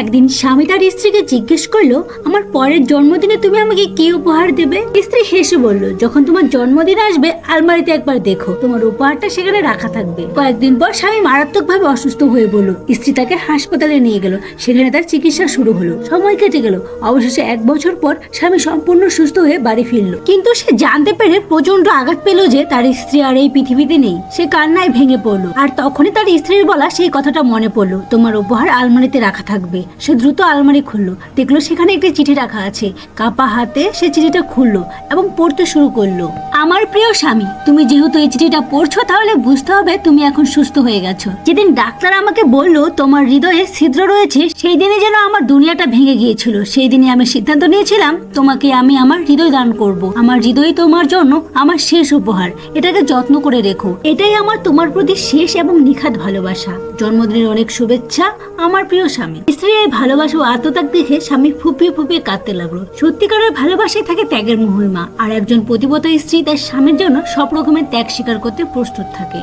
একদিন স্বামী তার স্ত্রীকে জিজ্ঞেস করল, আমার পরের জন্মদিনে তুমি আমাকে কি উপহার দেবে? স্ত্রী হেসে বলল, যখন তোমার জন্মদিন আসবে, আলমারিতে একবার দেখো। তোমার উপহারটা সেখানে রাখা থাকবে। কয়েকদিন পর স্বামী মারাত্মকভাবে অসুস্থ হয়ে পড়ল। স্ত্রী তাকে হাসপাতালে নিয়ে গেল। সেখানে তার চিকিৎসা শুরু হলো। সময় কেটে গেল। অবশেষে এক বছর পর স্বামী সম্পূর্ণ সুস্থ হয়ে বাড়ি ফিরল। কিন্তু সে জানতে পেরে প্রচণ্ড আঘাত পেল যে তার স্ত্রী আর এই পৃথিবীতে নেই। সে কান্নায় ভেঙে পড়ল। আর তখনই তার স্ত্রীর বলা সেই কথাটা মনে পড়ল, তোমার উপহার আলমারিতে রাখা থাকবে। সে দ্রুত আলমারি খুললো। দেখল সেখানে একটি চিঠি রাখা আছে। কাপা হাতে সে চিঠিটা খুললো এবং পড়তে শুরু করল। আমার প্রিয় স্বামী, তুমি যেহেতু এই চিঠিটা পড়ছো, তাহলে বুঝতে হবে তুমি এখন সুস্থ হয়ে গেছো। যেদিন ডাক্তার আমাকে বলল, তোমার হৃদয়ে ছিদ্র রয়েছে, সেই দিনে যেন আমার দুনিয়াটা ভেঙে গিয়েছিল। সেই দিনে আমি সিদ্ধান্ত নিয়েছিলাম, তোমাকে আমি আমার হৃদয় দান করব। আমার হৃদয় তোমার জন্য আমার শেষ উপহার। এটাকে যত্ন করে রেখো। এটাই আমার তোমার প্রতি শেষ এবং নিখাত ভালোবাসা। জন্মদিনের অনেক শুভেচ্ছা, আমার প্রিয় স্বামী। স্ত্রীর এই ভালোবাসা ও আত্মত্যাগ দেখে স্বামী ফুপিয়ে ফুপিয়ে কাঁদতে লাগল। সত্যিকারের ভালোবাসায় থাকে ত্যাগের মহিমা, আর একজন প্রতিবতা স্ত্রী তার স্বামীর জন্য সব রকমের ত্যাগ স্বীকার করতে প্রস্তুত থাকে।